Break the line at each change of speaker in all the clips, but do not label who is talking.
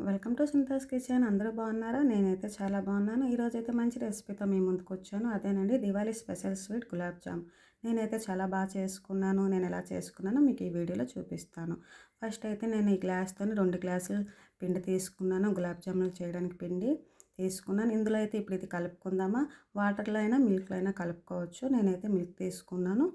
Welcome to సింతాస్ kitchen. అందరూ బాగున్నారా? నేనైతే చాలా బాగున్నాను. ఈరోజు అయితే మంచి రెసిపీతో మీ ముందుకు వచ్చాను. అదేనండి దివాళీ స్పెషల్ స్వీట్ గులాబ్ జామ్. నేనైతే చాలా బాగా చేసుకున్నాను. నేను ఎలా చేసుకున్నానో మీకు ఈ వీడియోలో చూపిస్తాను. ఫస్ట్ అయితే నేను ఈ గ్లాస్తో రెండు గ్లాసులు పిండి తీసుకున్నాను. గులాబ్ జాములు చేయడానికి పిండి తీసుకున్నాను. ఇందులో అయితే ఇప్పుడు ఇది కలుపుకుందామా? వాటర్లో అయినా మిల్క్లో అయినా కలుపుకోవచ్చు. నేనైతే మిల్క్ తీసుకున్నాను.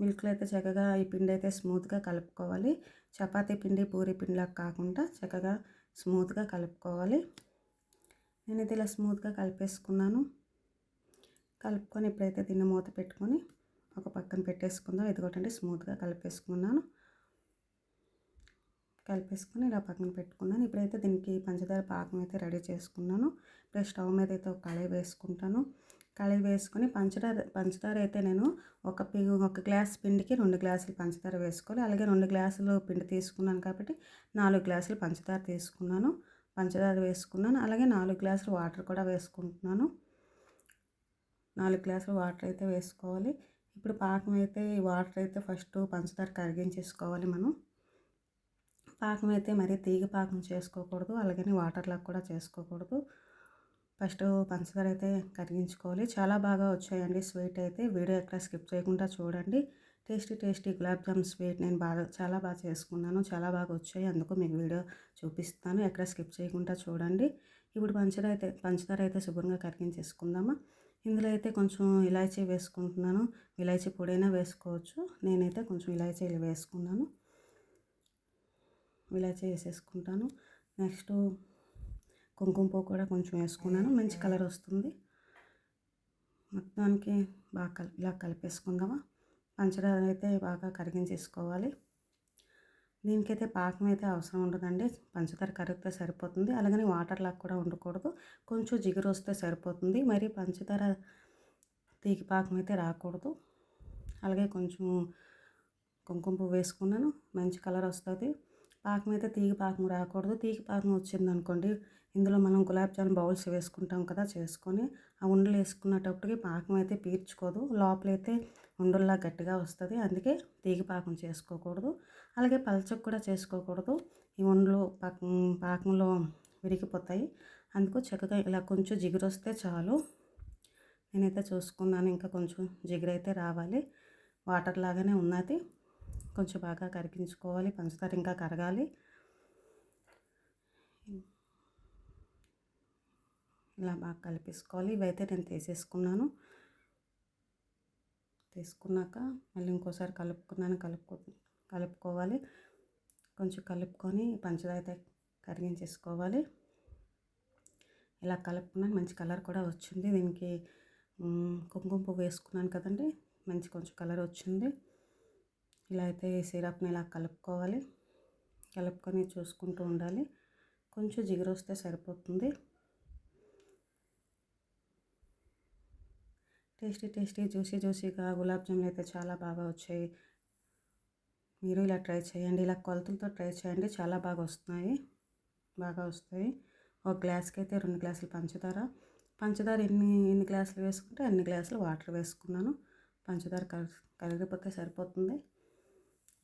మిల్క్లో అయితే చక్కగా ఈ పిండి అయితే స్మూత్గా కలుపుకోవాలి. చపాతీ పిండి పూరి పిండిలాగా కాకుండా చక్కగా స్మూత్గా కలుపుకోవాలి. నేనైతే ఇలా స్మూత్గా కలిపేసుకున్నాను. కలుపుకొని ఇప్పుడైతే దీన్ని మూత పెట్టుకొని ఒక పక్కన పెట్టేసుకుందాం ఇదిగోటండి స్మూత్గా కలిపేసుకున్నాను. కలిపేసుకొని ఇలా పక్కన పెట్టుకున్నాను. ఇప్పుడైతే దీనికి పంచదార పాకం అయితే రెడీ చేసుకున్నాను. ఇప్పుడు స్టవ్ మీద అయితే ఒక కళాయి వేసుకుంటాను. కలిపి వేసుకొని పంచదార పంచదార అయితే నేను ఒక ఒక గ్లాస్ పిండికి రెండు గ్లాసులు పంచదార వేసుకోవాలి. అలాగే రెండు గ్లాసులు పిండి తీసుకున్నాను కాబట్టి నాలుగు గ్లాసులు పంచదార తీసుకున్నాను పంచదార వేసుకున్నాను. అలాగే నాలుగు గ్లాసులు వాటర్ కూడా వేసుకుంటున్నాను. నాలుగు గ్లాసులు వాటర్ అయితే వేసుకోవాలి. ఇప్పుడు పాకం అయితే వాటర్ అయితే ఫస్ట్ పంచదార కరిగించేసుకోవాలి మనం. పాకం అయితే మరీ తీగ పాకం చేసుకోకూడదు అలాగని వాటర్లాగా కూడా చేసుకోకూడదు. ఫస్ట్ పంచదార అయితే కరిగించుకోవాలి. చాలా బాగా వచ్చాయండి స్వీట్ అయితే. వీడియో ఎక్కడ స్కిప్ చేయకుండా చూడండి. Tasty tasty gulab jam sweet నేను బాగా చాలా బాగా చేసుకున్నాను. చాలా బాగా వచ్చాయి. అందుకు మీకు వీడియో చూపిస్తాను. ఎక్కడ స్కిప్ చేయకుండా చూడండి. ఇప్పుడు పంచదార అయితే పంచదార అయితే శుభ్రంగా కరిగించేసుకుందామా. ఇందులో అయితే కొంచెం ఇలాచీ వేసుకుంటున్నాను. ఇలాచీ పొడైనా వేసుకోవచ్చు. నేనైతే కొంచెం ఇలాచీలు వేసుకున్నాను. ఇలాచీ వేసేసుకుంటాను. నెక్స్ట్ కుంకుమ పువ్వు కూడా కొంచెం వేసుకున్నాను. మంచి కలర్ వస్తుంది. మొత్తానికి బాగా కలిపి ఇలా కలిపేసుకుందామా? పంచదార అయితే బాగా కరిగించేసుకోవాలి. దీనికైతే పాకం అయితే అవసరం ఉండదండి. పంచదార కరిగితే సరిపోతుంది. అలాగని వాటర్ లాగా కూడా ఉండకూడదు. కొంచెం జిగురు వస్తే సరిపోతుంది. మరి పంచదార తీగి పాకం అయితే రాకూడదు. అలాగే కొంచెం కుంకుమ పువ్వు వేసుకున్నాను. మంచి కలర్ వస్తుంది. పాకం అయితే తీగ పాకం రాకూడదు. తీగ పాకం వచ్చింది అనుకోండి ఇందులో మనం గులాబ్ జామ్ బౌల్స్ వేసుకుంటాం కదా చేసుకొని ఆ ఉండలు వేసుకున్నప్పటికి పాకం అయితే పీర్చుకోదు లోపలైతే ఉండల్లా గట్టిగా వస్తుంది. అందుకే తీగి పాకం చేసుకోకూడదు. అలాగే పలచకు కూడా చేసుకోకూడదు. ఈ ఉండలు పాక పాకంలో విరిగిపోతాయి. అందుకు చక్కగా ఇలా కొంచెం జిగురు వస్తే చాలు. నేనైతే చూసుకున్నాను ఇంకా కొంచెం జిగురు అయితే రావాలి. వాటర్ లాగానే ఉన్నది. కొంచెం బాగా కరిగించుకోవాలి. పంచదార ఇంకా కరగాలి. ఇలా బాగా కలిపేసుకోవాలి. ఇవైతే నేను తీసేసుకున్నాను. తీసుకున్నాక మళ్ళీ ఇంకోసారి కలుపుకున్నాను. కలుపుకో కలుపుకోవాలి. కొంచెం కలుపుకొని పంచదార అయితే కరిగించేసుకోవాలి. ఇలా కలుపుకున్నాను మంచి కలర్ కూడా వచ్చింది. దీనికి కుంకుమ పువ్వు వేసుకున్నాను కదండి. మంచి కొంచెం కలర్ వచ్చింది. ఇలా అయితే సిరప్ని ఇలా కలుపుకోవాలి. కలుపుకొని చూసుకుంటూ ఉండాలి. కొంచెం జిగురు వస్తే సరిపోతుంది. టేస్టీ టేస్టీ జ్యూసీ జ్యూసీగా గులాబ్ జాములు అయితే చాలా బాగా వచ్చాయి. మీరు ఇలా ట్రై చేయండి ఇలా కొలతలతో ట్రై చేయండి చాలా బాగా వస్తున్నాయి. బాగా వస్తాయి. ఒక గ్లాస్కి అయితే రెండు గ్లాసులు పంచదార. పంచదార ఎన్ని ఎన్ని గ్లాసులు వేసుకుంటే అన్ని గ్లాసులు వాటర్ వేసుకున్నాను. పంచదార కరిగిపోతే సరిపోతుంది.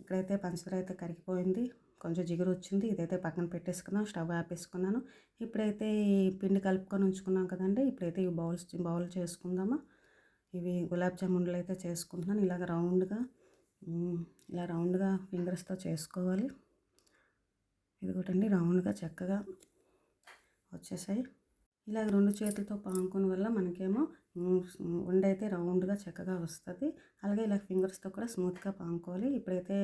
ఇక్కడైతే పంచదార అయితే కరిగిపోయింది. కొంచెం జిగురు వచ్చింది. ఇదైతే పక్కన పెట్టేసుకున్నాం స్టవ్ ఆపేసుకున్నాను. ఇప్పుడైతే ఈ పిండి కలుపుకొని ఉంచుకున్నాం కదండి. ఇప్పుడైతే ఈ బౌల్స్ బౌల్ చేసుకుందామా. ఇవి గులాబ్ జామున్లు అయితే చేసుకుంటున్నాను. ఇలాగ రౌండ్గా ఇలా రౌండ్గా ఫింగర్స్తో చేసుకోవాలి. ఇదిగోటండి రౌండ్గా చక్కగా వచ్చేసాయి. ఇలా రెండు చేతులతో పాముకోని వల్ల మనకేమో ఉండైతే రౌండ్గా చక్కగా వస్తుంది. అలాగే ఇలా ఫింగర్స్తో కూడా స్మూత్గా పాముకోవాలి. ఇప్పుడైతే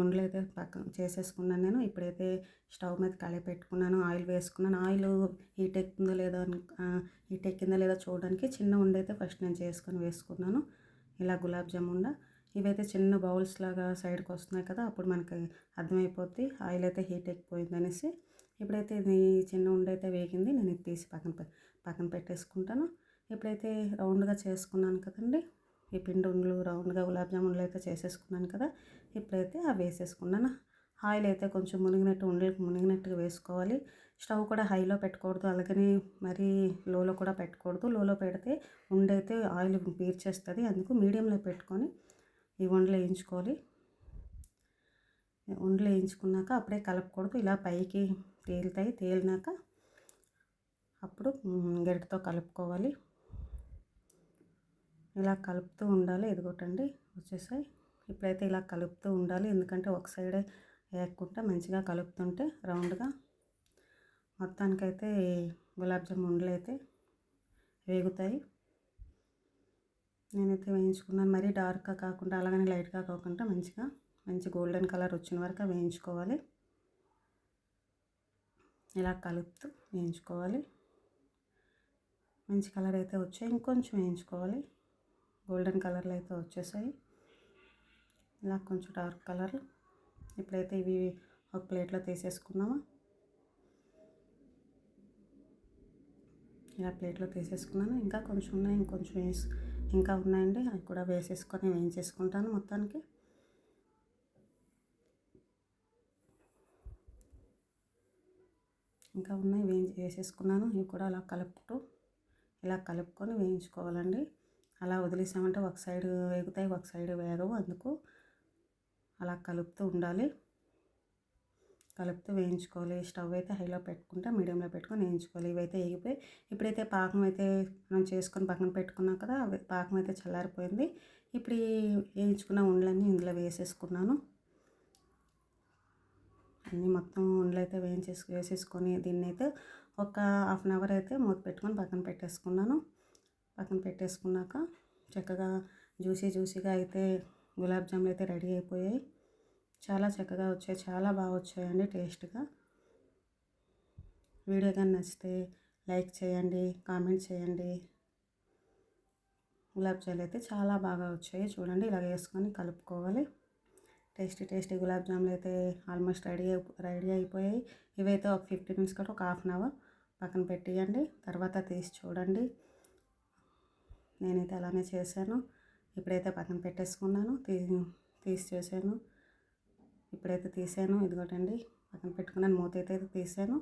ఉండలు అయితే పక్కన చేసేసుకున్నాను నేను. ఇప్పుడైతే స్టవ్ మీద కళాయి పెట్టుకున్నాను. ఆయిల్ వేసుకున్నాను. ఆయిల్ హీట్ ఎక్కిందో లేదో హీట్ ఎక్కిందో లేదో చూడడానికి చిన్న ఉండ అయితే ఫస్ట్ నేను చేసుకొని వేసుకున్నాను. ఇలా గులాబ్ జామున్ ఇవైతే చిన్న బౌల్స్ లాగా సైడ్కి వస్తున్నాయి కదా అప్పుడు మనకి అర్థమైపోద్ది. ఆయిల్ అయితే హీట్ ఎక్కిపోయింది అనేసి. ఇప్పుడైతే ఇది చిన్న ఉండ అయితే వేగింది. నేను ఇది తీసి పక్కన పక్కన పెట్టేసుకుంటాను. ఇప్పుడైతే రౌండ్గా చేసుకున్నాను కదండి. ఈ పిండి ఉండలు రౌండ్గా గులాబ్ జామున్లు అయితే చేసేసుకున్నాను కదా. ఇప్పుడైతే అవి వేసేసుకున్నాను ఆయిల్ అయితే కొంచెం మునిగినట్టు ఉండలకు మునిగినట్టుగా వేసుకోవాలి. స్టవ్ కూడా హైలో పెట్టకూడదు అలాగని మరీ లోలో కూడా పెట్టకూడదు లోలో పెడితే ఉండైతే ఆయిల్ పీర్చేస్తుంది. అందుకు మీడియంలో పెట్టుకొని ఈ వండలు వేయించుకోవాలి. ఉండలు వేయించుకున్నాక అప్పుడే కలపకూడదు. ఇలా పైకి తేలుతాయి. తేలినాక అప్పుడు గరిటతో కలుపుకోవాలి. ఇలా కలుపుతూ ఉండాలి. ఇదిగోటండి వచ్చేసాయి. ఇప్పుడైతే ఇలా కలుపుతూ ఉండాలి. ఎందుకంటే ఒక సైడే వేయకుండా మంచిగా కలుపుతుంటే రౌండ్గా మొత్తానికైతే గులాబ్ జామ్ ఉండలు అయితే వేగుతాయి. నేనైతే వేయించుకున్నాను. మరీ డార్క్గా కాకుండా అలాగనే లైట్గా కాకుండా మంచిగా మంచి గోల్డెన్ కలర్ వచ్చిన వరకు వేయించుకోవాలి. ఇలా కలుపుతూ వేయించుకోవాలి. మంచి కలర్ అయితే వచ్చాయి. ఇంకొంచెం వేయించుకోవాలి. గోల్డెన్ కలర్లో అయితే వచ్చేసాయి. ఇలా కొంచెం డార్క్ కలర్. ఇప్పుడైతే ఇవి ఒక ప్లేట్లో తీసేసుకున్నామా ఇలా ప్లేట్లో తీసేసుకున్నాను. ఇంకా కొంచెం ఉన్నాయి. ఇంకొంచెం వేసి ఇంకా ఉన్నాయండి. అవి కూడా వేసేసుకొని వేయించేసుకుంటాను మొత్తానికి. ఇంకా ఉన్నాయి. వేయించి వేసేసుకున్నాను. ఇవి కూడా అలా కలుపుతూ ఇలా కలుపుకొని వేయించుకోవాలండి. అలా వదిలేసామంటే ఒక సైడ్ వేగుతాయి ఒక సైడ్ వేగవు. అందుకు అలా కలుపుతూ ఉండాలి. కలుపుతూ వేయించుకోవాలి. స్టవ్ అయితే హైలో పెట్టుకుంటే మీడియంలో పెట్టుకొని వేయించుకోవాలి. ఇవైతే వేగిపోయి ఇప్పుడైతే పాకం అయితే మనం చేసుకొని పక్కన పెట్టుకున్నాం కదా పాకం అయితే చల్లారిపోయింది. ఇప్పుడు వేయించుకున్న ఉండలన్నీ ఇందులో వేసేసుకున్నాను. అన్నీ మొత్తం ఉండలు అయితే వేయించేసి వేసేసుకొని దీన్ని అయితే ఒక హాఫ్ అన్ అవర్ అయితే మూత పెట్టుకొని పక్కన పెట్టేసుకున్నాను. పక్కన పెట్టేసుకున్నాక చక్కగా జ్యూసీ జ్యూసీగా అయితే గులాబ్ జాములు అయితే రెడీ అయిపోయాయి. చాలా చక్కగా వచ్చాయి. చాలా బాగా వచ్చాయండి టేస్ట్గా. వీడియో కానీ నచ్చితే లైక్ చేయండి కామెంట్ చేయండి. గులాబ్ జాములు అయితే చాలా బాగా వచ్చాయి. చూడండి ఇలా వేసుకొని కలుపుకోవాలి. టేస్టీ టేస్టీ గులాబ్ జాములు అయితే ఆల్మోస్ట్ రెడీ రెడీ అయిపోయాయి. ఇవైతే ఒక ఫిఫ్టీ మినిట్స్ కూడా ఒక హాఫ్ అన్ అవర్ పక్కన పెట్టేయండి. తర్వాత తీసి చూడండి. నేనైతే అలానే చేశాను. ఇప్పుడైతే పక్కన పెట్టేసుకున్నాను తీ తీసి చేశాను. ఇప్పుడైతే తీసాను ఇదిగోటండి పక్కన పెట్టుకున్నాను మూత అయితే తీసాను.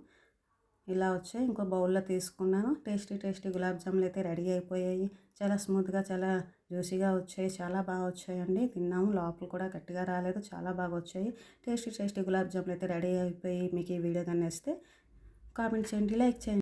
ఇలా వచ్చాయి ఇంకో బౌల్లో తీసుకున్నాను. టేస్టీ టేస్టీ గులాబ్ జాములు అయితే రెడీ అయిపోయాయి. చాలా స్మూత్గా చాలా జ్యూసీగా వచ్చాయి చాలా బాగా వచ్చాయండి. తిన్నాము లోపల కూడా గట్టిగా రాలేదు చాలా బాగా వచ్చాయి. టేస్టీ టేస్టీ గులాబ్ జాములు అయితే రెడీ అయిపోయి మీకు ఈ వీడియో కానీ వస్తే కామెంట్ చేయండి లైక్ చేయండి.